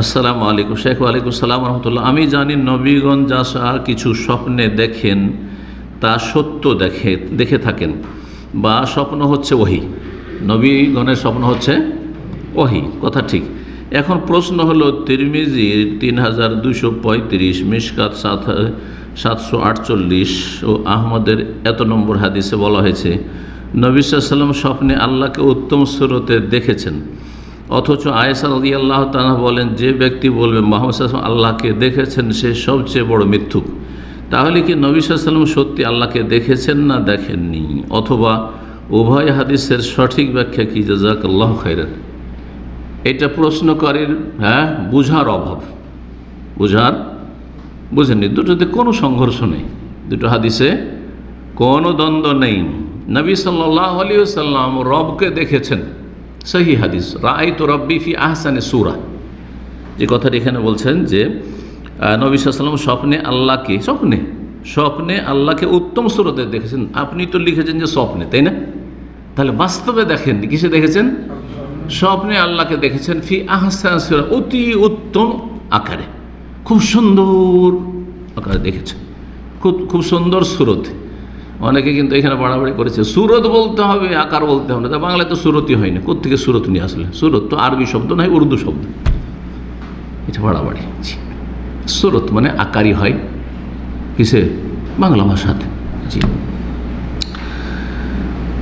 আসসালামু আলাইকুম। শেখ ওয়ালাইকুম সালাম রহমতুল্লাহ। আমি জানি নবীগণ যা কিছু স্বপ্নে দেখেন, তা সত্য দেখে দেখে থাকেন। বা স্বপ্ন হচ্ছে ওহি। নবীগণের স্বপ্ন হচ্ছে ওহি। কথা ঠিক। এখন প্রশ্ন হলো, তিরমিজির তিন হাজার দুশো পঁয়ত্রিশ মিসকাত সাত, সাতশো আটচল্লিশ ও আহমদের এত নম্বর হাদিসে বলা হয়েছে, নবী সাল্লাম স্বপ্নে আল্লাহকে উত্তম স্রোতে দেখেছেন। অথচ আয়েসা রদি আল্লাহ তালা বলেন, যে ব্যক্তি বলবে, মোহাম্মদ সাল্লাম আল্লাহকে দেখেছেন, সে সবচেয়ে বড় মিথ্যুক। তাহলে কি নবী সাল্লাম সত্যি আল্লাহকে দেখেছেন না দেখেননি? অথবা উভয় হাদিসের সঠিক ব্যাখ্যা কি? জাজাক আল্লাহ খাইরেন এটা প্রশ্নকারীর হ্যাঁ বুঝার অভাব। বুঝার? বুঝেননি। দুটোতে কোনো সংঘর্ষ নেই। দুটো হাদিসে কোনো দ্বন্দ্ব নেই। নবী সাল্লাহ আলী সাল্লাম রবকে দেখেছেন। সহি হাদিস রাই তো রব্বি ফি আহসানে সুরা। যে কথাটি এখানে বলছেন যে নবী স্বপ্নে আল্লাহকে, স্বপ্নে স্বপ্নে আল্লাহকে উত্তম সুরতে দেখেছেন। আপনি তো লিখেছেন যে স্বপ্নে, তাই না? তাহলে বাস্তবে দেখেন, কিসে দেখেছেন? স্বপ্নে আল্লাহকে দেখেছেন ফি আহসান সুরা, অতি উত্তম আকারে। খুব সুন্দর আকারে দেখেছেন। খুব খুব সুন্দর সুরত। অনেকে কিন্তু এখানে বাড়াবাড়ি করেছে। সুরত বলতে হবে, আকার বলতে হবে না। তা বাংলায় তো সুরতই হয় না কোথেকে সুরত নিয়ে আসলে? সুরত তো আরবি শব্দ নয়, উর্দু শব্দ। এটা বাড়াবাড়ি। সুরত মানে আকারই হয়। কিসে? বাংলা ভাষাতে। জি।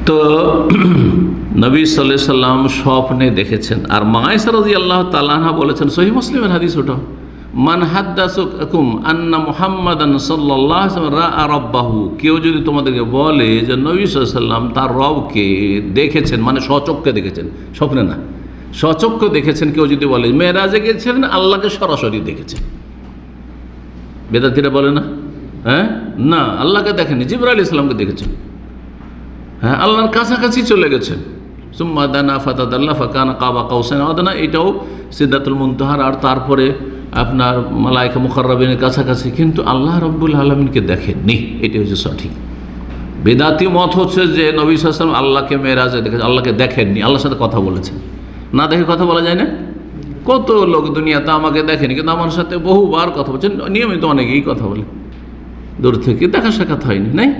তো নবী সাল্লাহ সাল্লাম স্বপ্নে দেখেছেন। আর মায়েসা রাজি আল্লাহ তালাহা বলেছেন সহি মুসলিমের হাদিস ওটা। মান হাদ্দাসুকুম আন্না মুহাম্মাদান সাল্লাহ রা রব্বাহু। কেউ যদি তোমাদেরকে বলে যে নবী সাল্লাম তার রবকে দেখেছেন মানে সচক্ষে দেখেছেন, স্বপ্নে না সচক্ষে দেখেছেন, কেউ যদি বলে মেয়েরাজে গেছেন আল্লাহকে সরাসরি দেখেছেন। বেদাতিরা বলে না? হ্যাঁ? না, আল্লাহকে দেখেনি জিবরা আলী ইসলামকে দেখেছেন। হ্যাঁ আল্লাহর কাছাকাছি চলে গেছেন। সুম্মা দানা ফাতাদ আল্লাহ ফাকানা কাবা কাউসেন আদানা, এটাও সিদ্ধাতুল মুনতাহার। আর তারপরে আপনার মালাইকা মুখারবিনের কাছাকাছি, কিন্তু আল্লাহ রব্বুল আলমিনকে দেখেননি। এটি হচ্ছে সঠিক। বেদাতি মত হচ্ছে যে নবী সাল্লাম আল্লাহকে মেয়েরাজে দেখে আল্লাহকে দেখেননি, আল্লাহর সাথে কথা বলেছেন। না দেখে কথা বলা যায় না? কত লোক দুনিয়াতে আমাকে দেখেনি, কিন্তু আমার সাথে বহুবার কথা বলছেন। নিয়মিত অনেকেই কথা বলে। দূর থেকে দেখা সাক্ষাৎ হয়নি, নাই?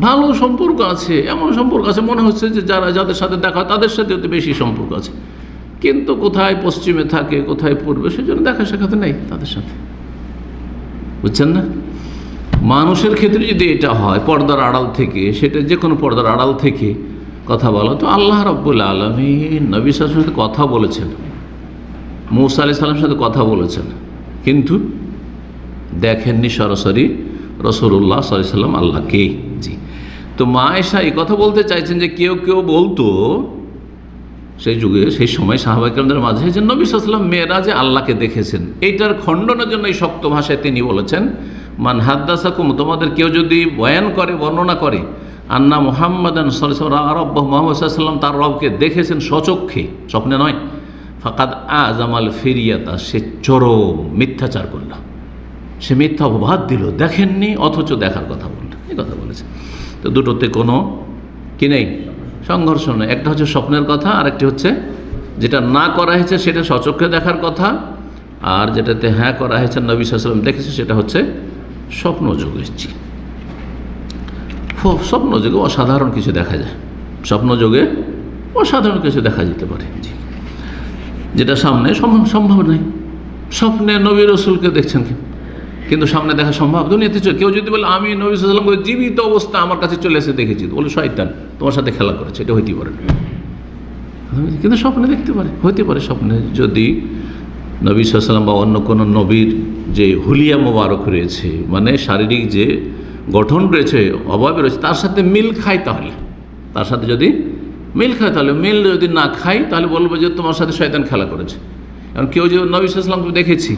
ভালো সম্পর্ক আছে, এমন সম্পর্ক আছে, মনে হচ্ছে যে যারা, যাদের সাথে দেখা, তাদের সাথে তো বেশি সম্পর্ক আছে। কিন্তু কোথায় পশ্চিমে থাকে, কোথায় পূর্বে, সেজন্য দেখা সাক্ষাৎ নেই তাদের সাথে। বুঝছেন না? মানুষের ক্ষেত্রে যদি এটা হয়, পর্দার আড়াল থেকে, সেটা যে কোনো পর্দার আড়াল থেকে কথা বলা, তো আল্লাহ রব্বুল আলমী নবী সালামের সাথে কথা বলেছেন। মৌসা আলি সাল্লামের সাথে কথা বলেছেন। কিন্তু দেখেননি সরাসরি রসুল্লাহ সাল্লাম আল্লাহকে জি তো মা এসা এই কথা বলতে চাইছেন যে কেউ কেউ বলতো, সেই যুগে, সেই সময় সাহাবাইকরমদের মাঝে যে নবী সাল্লাম মেয়েরা যে আল্লাহকে দেখেছেন। এইটার খণ্ডনের জন্য এই শক্ত ভাষায় তিনি বলেছেন, মান হাদ্দাসাকুম তোমাদের কেউ যদি বয়ান করে, বর্ণনা করে, আন্না মোহাম্মদান আরব মোহাম্মদ তার রবকে দেখেছেন সচক্ষে, স্বপ্নে নয়। ফাকাদ আজামাল ফেরিয়াতা সে চরম মিথ্যাচার করল। সে মিথ্যা অপবাদ দিল, দেখেননি, অথচ দেখার কথা বলল। এই কথা বলেছে। তো দুটোতে কোনো কি নেই? সংঘর্ষ নেই। একটা হচ্ছে স্বপ্নের কথা আর একটি হচ্ছে যেটা না করা হয়েছে সেটা সচক্ষে দেখার কথা, আর যেটাতে হ্যাঁ করা হয়েছে নবী সাল্লাম দেখেছে সেটা হচ্ছে স্বপ্ন যোগে জি স্বপ্ন যোগে অসাধারণ কিছু দেখা যায়। স্বপ্ন যোগে অসাধারণ কিছু দেখা যেতে পারে। যেটা সামনে সম্ভব নয়। স্বপ্নে নবী রসুলকে দেখছেন কি কিন্তু সামনে দেখা সম্ভব। দুনিয়াতে কেউ যদি বলে, আমি নবী সাল্লামকে জীবিত অবস্থা আমার কাছে চলে এসে দেখেছি বলে, শয়তান, তোমার সাথে খেলা করেছে। এটা হইতে পারে। কিন্তু স্বপ্নে দেখতে পারে। হইতে পারে স্বপ্নে। যদি নবী সাল্লাম বা অন্য কোনো নবীর যে হুলিয়া মোবারক রয়েছে মানে শারীরিক যে গঠন রয়েছে, অভাবে রয়েছে, তার সাথে মিল খায় তাহলে। তার সাথে যদি মিল খায় তাহলে, মিল যদি না খাই তাহলে বলব যে তোমার সাথে শয়তান খেলা করেছে। কারণ কেউ যে নবী সাল্লামকে দেখেছি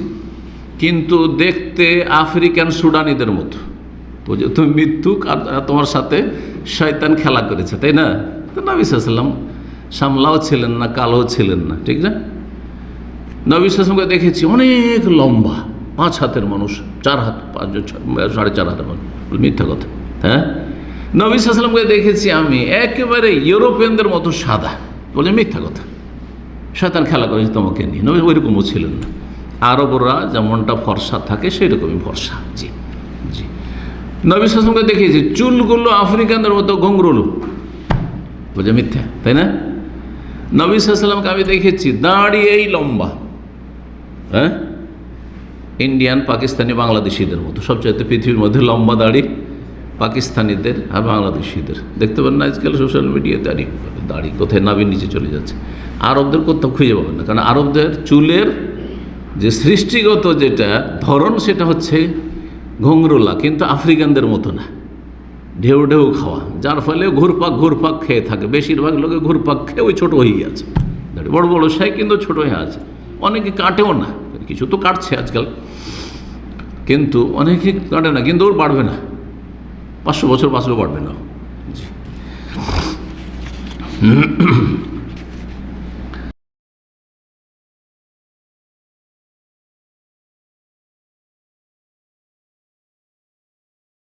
কিন্তু দেখতে আফ্রিকান সুডানিদের মতো। যে তুমি মৃত্যুক আর তোমার সাথে শয়তান খেলা করেছে, তাই না? তো নবী সাল্লাম সামলাও ছিলেন না কালো ছিলেন না, ঠিক না? নবী সাল্লামকে দেখেছি অনেক লম্বা, পাঁচ হাতের মানুষ, চার হাত, পাঁচ সাড়ে চার হাতের মানুষ, মিথ্যা কথা হ্যাঁ? নবী সাল্লামকে দেখেছি আমি, একেবারে ইউরোপিয়ানদের মতো সাদা, বলে মিথ্যা কথা। শয়তান খেলা করেছে তোমাকে নিয়ে, নবী ওইরকমও ছিলেন না। আরবরা যেমনটা ফর্সা থাকে সেরকমই ফর্সা জি জি। নবী শাসনকে দেখিয়েছি, চুলগুলো আফ্রিকানদের মতো ঘঙ্গরুলো বোঝা মিথ্যা? তাই না? নবী সাল্লামকে আমি দেখেছি দাঁড়িয়েই লম্বা। হ্যাঁ? ইন্ডিয়ান, পাকিস্তানি, বাংলাদেশিদের মতো। সবচাইতে পৃথিবীর মধ্যে লম্বা দাড়ি পাকিস্তানিদের আর বাংলাদেশিদের। দেখতে পারেন না আজকাল সোশ্যাল মিডিয়ায় দাড়ি দাড়ি কোথায় নাবির নিচে চলে যাচ্ছে। আরবদের কোথাও খুঁজে পাবেন না, কারণ আরবদের চুলের যে সৃষ্টিগত যেটা ধরন সেটা হচ্ছে ঘুংরুলা, কিন্তু আফ্রিকানদের মতো না। ঢেউ ঢেউ খাওয়া, যার ফলে ঘুরপাক ঘুরপাক খেয়ে থাকে। বেশিরভাগ লোকে ঘুরপাক খেয়ে ওই ছোটো হয়ে দাড়ি বড় বড় সাই কিন্তু ছোটো হয়ে আছে। অনেকে কাটেও না, কিছু তো কাটছে আজকাল। কিন্তু অনেকে কাটে না, কিন্তু ওর বাড়বে না। পাঁচশো বছর বাঁচলেও বাড়বে না। জি।